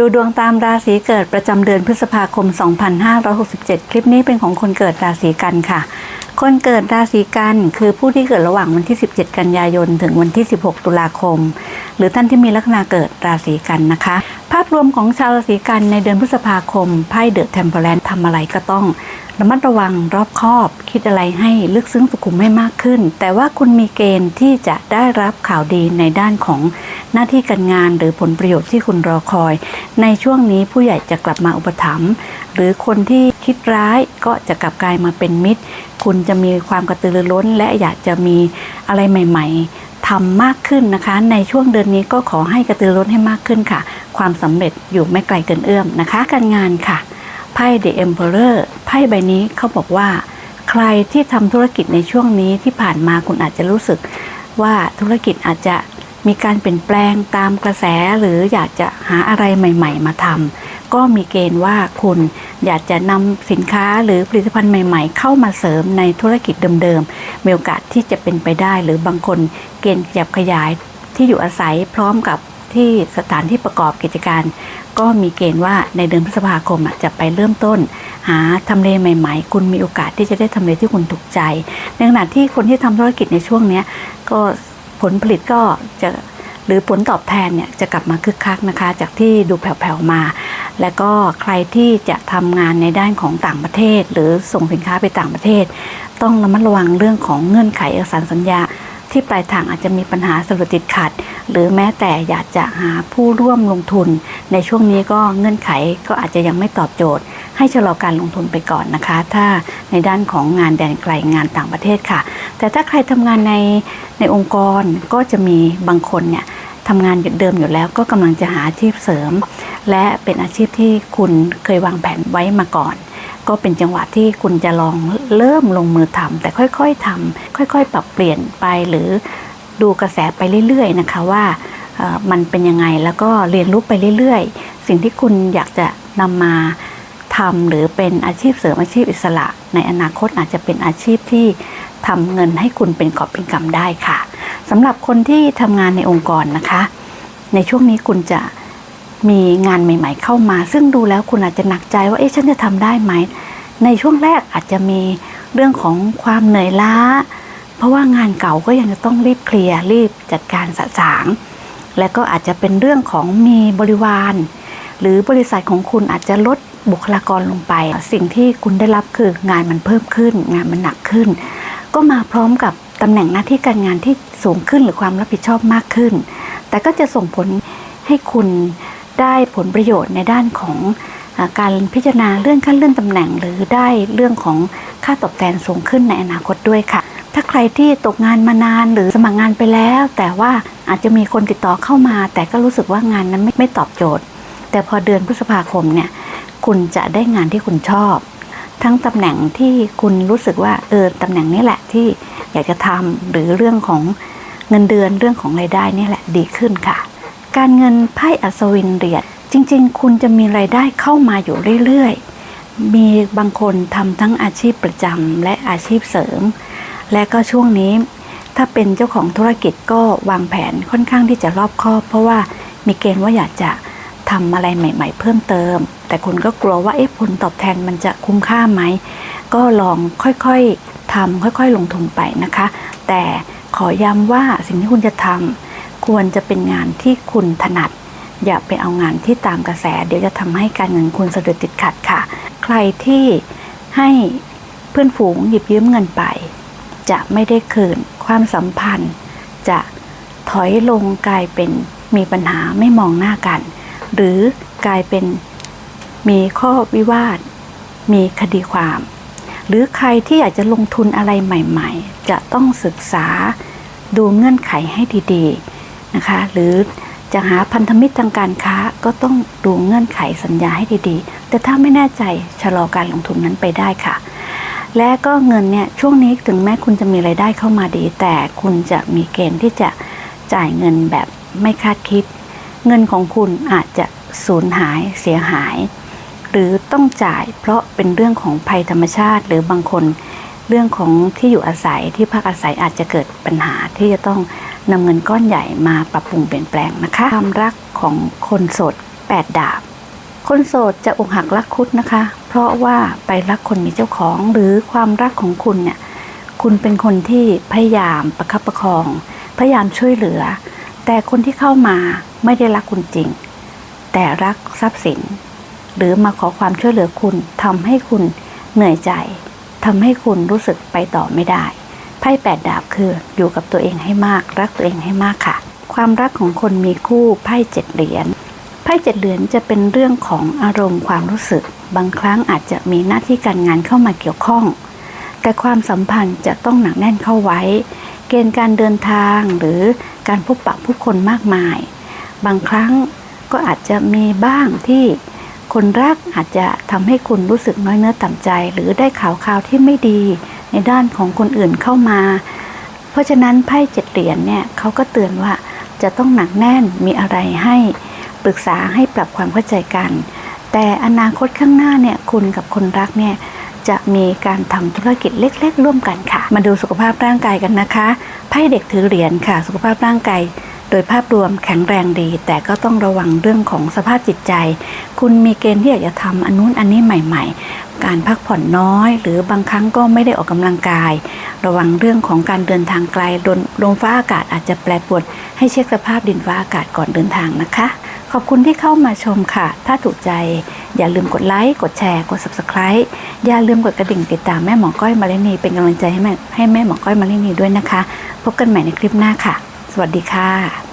ดูดวงตามราศีเกิดประจำเดือนพฤษภาคม 2567 คลิปนี้เป็นของคนเกิดราศีกันค่ะ คนเกิดราศีกันคือผู้ที่เกิดระหว่างวันที่ 17 กันยายน ถึงวันที่ 16 ตุลาคม หรือท่านที่มีลักษณะเกิดราศีกันนะคะ ภาพรวมของชาวราศีกันในเดือนพฤษภาคมไพ่เดอะเทมเพลนทำอะไรก็ต้อง ระมัดระวังรอบคอบ คิดอะไรให้ลึกซึ้งสุขุมให้มากขึ้น แต่ว่าคุณมีเกณฑ์ที่จะได้รับข่าวดีในด้านของหน้าที่การงานหรือผลประโยชน์ที่คุณรอคอย ในช่วงนี้ผู้ใหญ่จะกลับมาอุปถัมภ์หรือคนที่คิดร้ายก็จะกลับกลายมาเป็นมิตร คุณจะมีความกระตือรือร้น และอยากจะมีอะไรใหม่ ๆทำมากขึ้นนะคะ ในช่วงเดือนนี้ก็ขอให้กระตือรือร้นให้มากขึ้นค่ะ ความสำเร็จอยู่ไม่ไกลเกินเอื้อมนะคะ การงานค่ะ ไพ่ The Emperor ไพ่ใบนี้เขาบอกว่า ใครที่ทำธุรกิจในช่วงนี้ที่ผ่านมาคุณอาจจะรู้สึกว่าธุรกิจอาจจะมีการเปลี่ยนแปลงตามกระแสหรืออยากจะหาอะไรใหม่ ๆ มาทำก็มีเกณฑ์ว่าคุณอยากจะนำสินค้าหรือผลิตภัณฑ์ใหม่ ๆ เข้ามาเสริมในธุรกิจเดิมๆมีโอกาสที่จะเป็นไปได้ หรือ บางคนเกณฑ์ขยับขยายที่อยู่อาศัยพร้อมกับ ที่สถานที่ประกอบกิจการ ก็มีเกณฑ์ว่าในเดือนพฤษภาคมจะไปเริ่มต้น หาทำเลใหม่ ๆ คุณมีโอกาสที่จะได้ทำเลที่คุณถูกใจ ในขณะที่คนที่ทำธุรกิจในช่วงนี้ก็ผลผลิตก็จะหรือผลตอบแทนเนี่ยจะกลับมาคึกคักนะคะ จากที่ดูแผ่วๆมา และก็ใครที่จะทำงานในด้านของต่างประเทศ หรือส่งสินค้าไปต่างประเทศ ต้องระมัดระวังเรื่องของเงื่อนไขเอกสารสัญญา ที่ปลายทางอาจจะมีปัญหาสรุปติดขัด หรือแม้แต่อยากจะหาผู้ร่วมลงทุน ในช่วงนี้ก็เงื่อนไขก็อาจจะยังไม่ตอบโจทย์ ให้ชะลอการลงทุนไปก่อนนะคะ ถ้าในด้านของงานแดนไกลงานต่างประเทศค่ะ แต่ถ้าใครทำงานในในองค์กรก็จะมีบางคนเนี่ยทำงานเดิมอยู่แล้วก็กำลังจะหาอาชีพเสริม และเป็นอาชีพที่คุณเคยวางแผนไว้มาก่อน ก็เป็นจังหวะที่คุณจะลองเริ่มลงมือทำแต่ค่อยๆทำค่อยๆ ปรับเปลี่ยนไปหรือดูกระแสไปเรื่อยๆนะคะว่ามันเป็นยังไงแล้วก็เรียนรู้ไปเรื่อยๆ สิ่งที่คุณอยากจะนำมาทำหรือเป็นอาชีพเสริมอาชีพอิสระ ในอนาคตอาจจะเป็นอาชีพที่ทำเงินให้คุณเป็นกอบเป็นกำได้ค่ะสำหรับคนที่ทำงานในองค์กรนะคะ ในช่วงนี้คุณจะ มีงานใหม่ ๆ เข้ามา ซึ่งดูแล้วคุณอาจจะหนักใจว่าเอ๊ะฉันจะทำได้ไหม ในช่วงแรกอาจจะมีเรื่องของความเหนื่อยล้า เพราะว่างานเก่าก็ยังจะต้องรีบเคลียร์รีบจัดการสะสาง และก็อาจจะเป็นเรื่องของมีบริวาร หรือบริษัทของคุณอาจจะลดบุคลากรลงไป สิ่งที่คุณได้รับคืองานมันเพิ่มขึ้น งานมันหนักขึ้น ก็มาพร้อมกับตำแหน่งหน้าที่การงานที่สูงขึ้นหรือความรับผิดชอบมากขึ้น แต่ก็จะส่งผลให้คุณ ได้ผลประโยชน์ในด้านของอการพิจารณาเลื่อนขั้นเลื่อนตำแหน่ง หรือได้เรื่องของค่าตอบแทนสูงขึ้นในอนาคตด้วยค่ะ ถ้าใครที่ตกงานมานานหรือสมัครงานไปแล้ว แต่ว่าอาจจะมีคนติดต่อเข้ามา แต่ก็รู้สึกว่างานนั้นไม่ไม่ตอบโจทย์ แต่พอเดือนพฤษภาคมเนี่ยคุณจะได้งานที่คุณชอบ ทั้งตำแหน่งที่คุณรู้สึกว่าเออตำแหน่งนี้แหละที่อยากจะทำหรือเรื่องของเงินเดือนเรื่องของรายได้นี่แหละดีขึ้นค่ะ การเงินไพ่อัศวินเหรียญจริง ๆ คุณจะมีรายได้เข้ามาอยู่เรื่อยๆ มีบางคนทำทั้งอาชีพประจำและอาชีพเสริม และก็ช่วงนี้ ถ้าเป็นเจ้าของธุรกิจก็วางแผนค่อนข้างที่จะรอบคอบ เพราะว่ามีเกณฑ์ว่าอยากจะทำอะไรใหม่ ๆ เพิ่มเติม แต่คุณก็กลัวว่าเอ๊ะผลตอบแทนมันจะคุ้มค่าไหม ก็ลองค่อยๆทำค่อยๆ ลงทุนไปนะคะ แต่ขอย้ำว่าสิ่งที่คุณจะทำ ควรจะเป็นงานที่คุณถนัด อย่าไปเอางานที่ตามกระแส เดี๋ยวจะทำให้การเงินคุณสะดุดติดขัดค่ะ ใครที่ให้เพื่อนฝูงหยิบยืมเงินไป จะไม่ได้คืนความสัมพันธ์ จะถอยลงกลายเป็นมีปัญหาไม่มองหน้ากัน หรือกลายเป็นมีข้อวิวาท มีคดีความ หรือใครที่อยากจะลงทุนอะไรใหม่ ๆ จะต้องศึกษาดูเงื่อนไขให้ดี ๆ นะคะ หรือจะหาพันธมิตรทางการค้าก็ต้องดูเงื่อนไขสัญญาให้ดีๆ แต่ถ้าไม่แน่ใจชะลอการลงทุนนั้นไปได้ค่ะ และก็เงินเนี่ยช่วงนี้ถึงแม้คุณจะมีไรายได้เข้ามาดี แต่คุณจะมีเกณฑ์ที่จะจ่ายเงินแบบไม่คาดคิด เงินของคุณอาจจะสูญหายเสียหาย หรือต้องจ่ายเพราะเป็นเรื่องของภัยธรรมชาติ หรือบางคนเรื่องของที่อยู่อาศัยที่พักอาศัยอาจจะเกิดปัญหาที่จะต้อง นำเงินก้อนใหญ่มาปรับปรุงเปลี่ยนแปลงนะคะ ความรักของคนโสด 8 ดาบ คนโสดจะอกหักรักคุดนะคะ เพราะว่าไปรักคนมีเจ้าของหรือความรักของคุณเนี่ยคุณเป็นคนที่พยายามประคับประคอง พยายามช่วยเหลือ แต่คนที่เข้ามาไม่ได้รักคุณจริง แต่รักทรัพย์สิน หรือมาขอความช่วยเหลือคุณทำให้คุณเหนื่อยใจทำให้คุณรู้สึกไปต่อไม่ได้ พ่แปดดาบคือ อยู่กับตัวเองให้มาก รักตัวเองให้มากค่ะ ความรักของคนมีคู่ไพ่เจ็ดเหรียญไพ่เจ็ดเหรียญจะเป็นเรื่องของอารมณ์ความรู้สึก บางครั้งอาจจะมีหน้าที่การงานเข้ามาเกี่ยวข้อง แต่ความสัมพันธ์จะต้องหนักแน่นเข้าไว้ เกณฑ์การเดินทางหรือการพบปะผู้คนมากมาย บางครั้งก็อาจจะมีบ้างที่คนรักอาจจะทำให้คุณรู้สึกน้อยเนื้อต่ำใจ หรือได้ข่าวข่าวที่ไม่ดี ในด้านของคนอื่นเข้ามา เพราะฉะนั้นไพ่เจ็ดเหรียญเนี่ยเขาก็เตือนว่าจะต้องหนักแน่นมีอะไรให้ปรึกษาให้ปรับความเข้าใจกัน แต่อนาคตข้างหน้าเนี่ยคุณกับคนรักเนี่ยจะมีการทำธุรกิจเล็ก ๆ ร่วมกันค่ะ มาดูสุขภาพร่างกายกันนะคะไพ่เด็กถือเหรียญค่ะ สุขภาพร่างกายโดยภาพรวมแข็งแรงดี แต่ก็ต้องระวังเรื่องของสภาพจิตใจ คุณมีเกณฑ์ที่อยากจะทำอันนู้นอันนี้ใหม่ๆ การพักผ่อนน้อย หรือบางครั้งก็ไม่ได้ออกกำลังกาย ระวังเรื่องของการเดินทางไกลลมลมฟ้าอากาศอาจจะแปรปรวนให้เช็คสภาพดินฟ้าอากาศก่อนเดินทางนะคะ ขอบคุณที่เข้ามาชมค่ะ ถ้าถูกใจอย่าลืมกดไลค์ กดแชร์ กด subscribe อย่าลืมกดกระดิ่งติดตามแม่หมอก้อยมาเลนีเป็นกำลังใจให้แม่ให้แม่หมอก้อยมาเลนีด้วยนะคะ พบกันใหม่ในคลิปหน้าค่ะ สวัสดีค่ะ